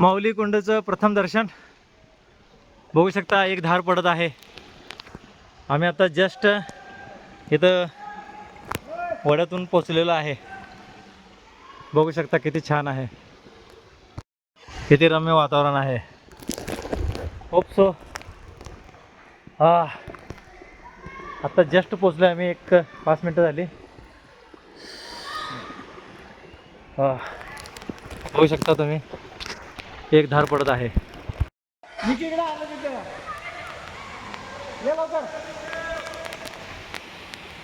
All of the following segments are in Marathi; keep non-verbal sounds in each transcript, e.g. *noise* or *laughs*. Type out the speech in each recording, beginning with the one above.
माऊली कुंडचं प्रथम दर्शन. बघू शकता एक धार पडत आहे. आम्ही आता जस्ट इथं वड्यातून पोचलेलो आहे. बघू शकता किती छान आहे. किती रम्य वातावरण आहे. होप सो हा. आता जस्ट पोचलो आम्ही एक पाच मिनटं झाली. हा. बघू शकता तुम्ही. एक धार पडत आहे.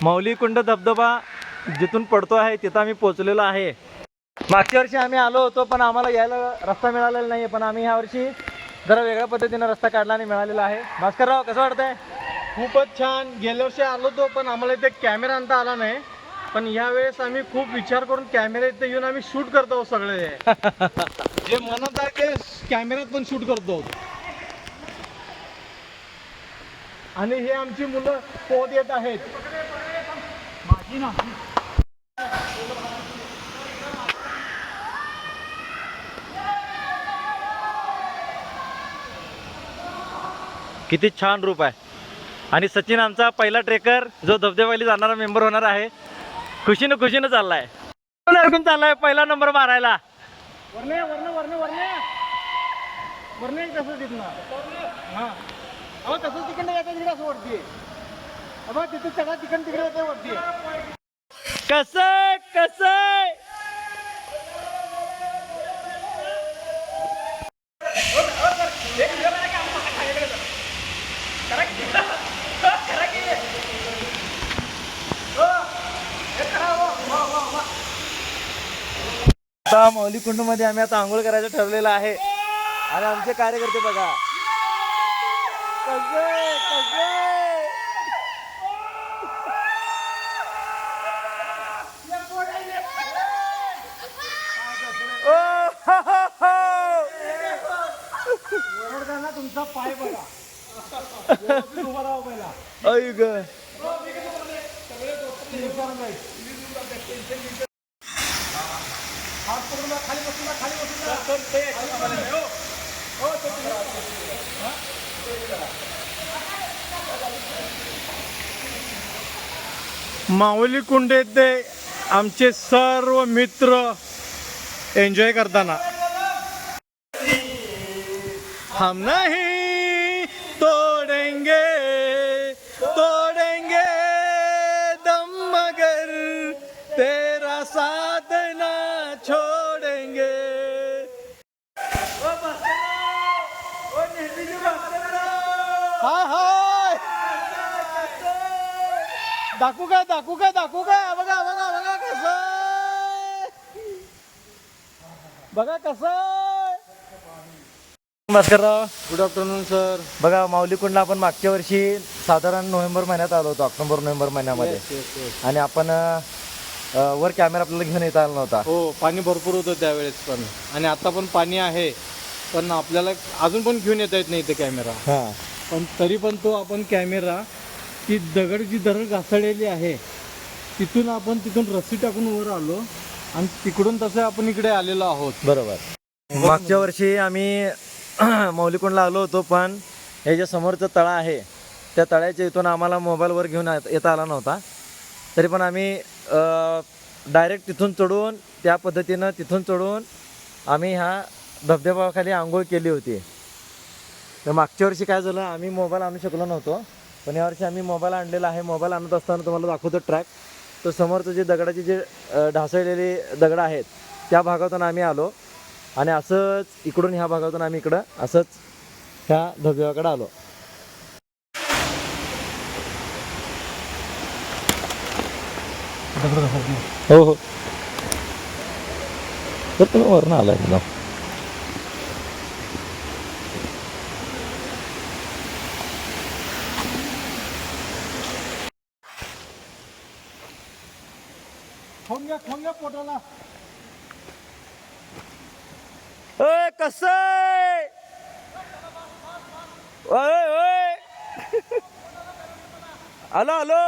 माऊली कुंड धबधबा जिथून पडतो आहे तिथं आम्ही पोचलेलो आहे. मागच्या वर्षी आम्ही आलो होतो पण आम्हाला यायला रस्ता मिळालेला नाही पण आम्ही ह्या वर्षी जरा वेगळ्या पद्धतीने रस्ता काढला आणि मिळालेला आहे. भास्करराव कसं वाटतंय? खूपच छान. गेल्या वर्षी आलो तो पण आम्हाला इथे कॅमेरा आणता आला नाही. पण यावेळेस आम्ही खूप विचार करून कॅमेरा इथे येऊन आम्ही शूट करतो सगळे. *laughs* जे म्हणत आहे ते कॅमेऱ्यात पण शूट करतो आणि हे आमची मुलं पोहत येत आहेत. किती छान रूप आहे. आणि सचिन आमचा पहिला ट्रेकर जो धबधब्याली जाणारा मेंबर होणार आहे. खुशीनं खुशीनं चाललाय. अडकून चाललाय? पहिला नंबर मारायला. वरणे वरणे वरणे वरणे वरणे कसं हां. अहो तिकडे असं वरती तिथे सगळा तिकडं तिकडे येते वरती कस कस आता मौली कुंडमध्ये आम्ही आता आंघोळ करायचं ठरलेलं आहे. आणि आमचे कार्यकर्ते बघा. कसे कसे? तुमचा पाय बघा व्यवस्थित पहिला ऐ ग. हात पकडून खाली बसून खाली बसून. हो, तो माऊली कुंड येथे आमचे सर्व मित्र एन्जॉय करताना. हम नहीं दाखवू काय दाखवू काय दाखवू काय बघा बघा बघा कसं बघा कसं भास्करराव गुड आफ्टरनून सर बघा माऊली कुंडला आपण मागच्या वर्षी साधारण नोव्हेंबर महिन्यात आलो होतो ऑक्टोबर नोव्हेंबर महिन्यामध्ये. आणि आपण वर कॅमेरा आपल्याला घेऊन येता आला नव्हता. हो पाणी भरपूर होतं त्यावेळेस पण. आणि आता पण पाणी आहे पण आपल्याला अजून पण घेऊन येता येत नाही इथे कॅमेरा हा. पण तरी पण तो आपण कॅमेरा ती दगड जी दरड घासळलेली आहे तिथून आपण तिथून रस्सी टाकून वर आलो आणि तिकडून तसं आपण इकडे आलेलो आहोत. बरोबर. मागच्या वर्षी आम्ही *clears throat* मौलिकुंडला आलो होतो पण हे जे समोरचं तळा आहे त्या तळ्याच्या इथून आम्हाला मोबाईलवर घेऊन येत- येता आला नव्हता. तरी पण आम्ही डायरेक्ट तिथून चढून त्या पद्धतीनं तिथून चढून आम्ही ह्या धबधब्याखाली आंघोळ केली होती. तर मागच्या वर्षी काय झालं आम्ही मोबाईल आणू शकलो नव्हतो. पण यावर्षी आम्ही मोबाईल आणलेला आहे. मोबाईल आणत असताना तुम्हाला दाखवतो ट्रॅक तर समोरचं जे दगडाचे जे ढासळलेले दगडं आहेत त्या भागातून आम्ही आलो. आणि असंच इकडून ह्या भागातून आम्ही इकडं असंच ह्या धबधब्याकडे आलो. हो हो. तर तुम्ही वरून आला एकदम. खाऊन घ्या खाऊन घ्या पोटाला. ओय कस आलो आलो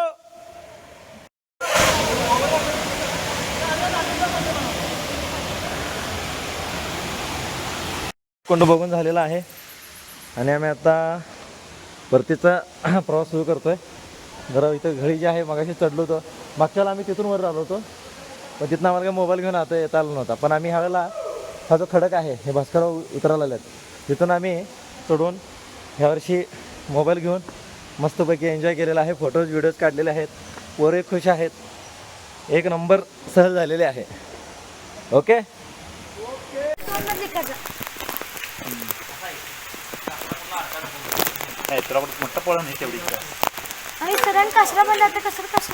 कोंड बघून झालेला आहे. आणि आम्ही आता परतीचा *clears throat* प्रवास सुरू करतोय. जरा इथं घळी जी आहे मगाशी चढलो होतो. मागच्याला आम्ही तिथून वर आलो होतो. पण तिथनं आम्हाला काय मोबाईल घेऊन आता येता आला नव्हता. पण आम्ही ह्यावेळेला हा जो खडक आहे हे भास्करराव उतरायला आलेत. तिथून आम्ही चढून ह्यावर्षी मोबाईल घेऊन मस्तपैकी एन्जॉय केलेला आहे. फोटोज व्हिडिओज काढलेले आहेत. पोरे खुश आहेत. एक नंबर सहल झालेले आहे. ओके तुला मोठं पळण आहे तेवढी आणि कचरा तर कसं?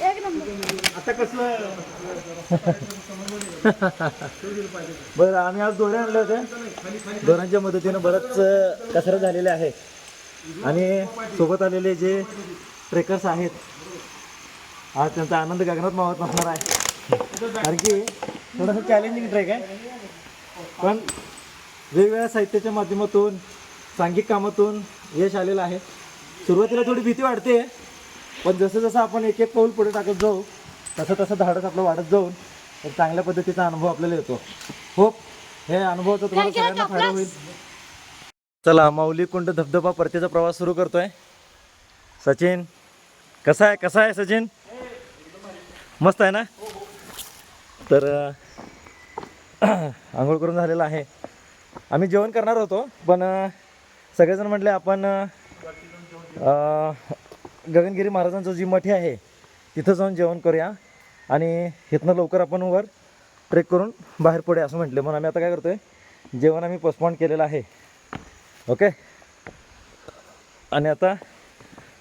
आता कसलं बरं आम्ही आज दोरे आणले होते. दोऱ्यांच्या मदतीनं बरंच कसरत झालेले आहे. आणि सोबत आलेले जे ट्रेकर्स आहेत आज त्यांचा आनंद गगनात मावत नसणार आहे. कारण की थोडंसं चॅलेंजिंग ट्रेक आहे. पण वेगवेगळ्या साहित्याच्या माध्यमातून सांघिक कामातून यश आलेलं आहे. सुरुवातीला थोडी भीती वाटते पण जसं जसं आपण एक एक पाऊल पुढे टाकत जाऊ तसं तसं धाडस आपलं वाढत जाऊन एक चांगल्या पद्धतीचा अनुभव आपल्याला येतो. होप हे अनुभवाचा तुम्हाला सगळ्यांना फायदा होईल. चला माऊली कुंड धबधबा परतीचा प्रवास सुरू करतोय. सचिन कसा आहे कसा आहे सचिन? मस्त आहे ना? तर आंघोळ करून झालेला आहे. आम्ही जेवण करणार होतो पण सगळेजण म्हटले आपण गगनगिरी महाराजांचं जी मठी आहे तिथं जाऊन जेवण करूया आणि इथनं लवकर आपण वर ट्रेक करून बाहेर पडूया असं म्हटलं. म्हणून आम्ही आता काय करतोय जेवण आम्ही पोस्टपॉन केलेलं आहे. ओके? आणि आता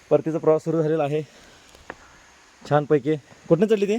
परतीचा प्रवास सुरू झालेला आहे. छानपैकी. कुठनं चढली ती?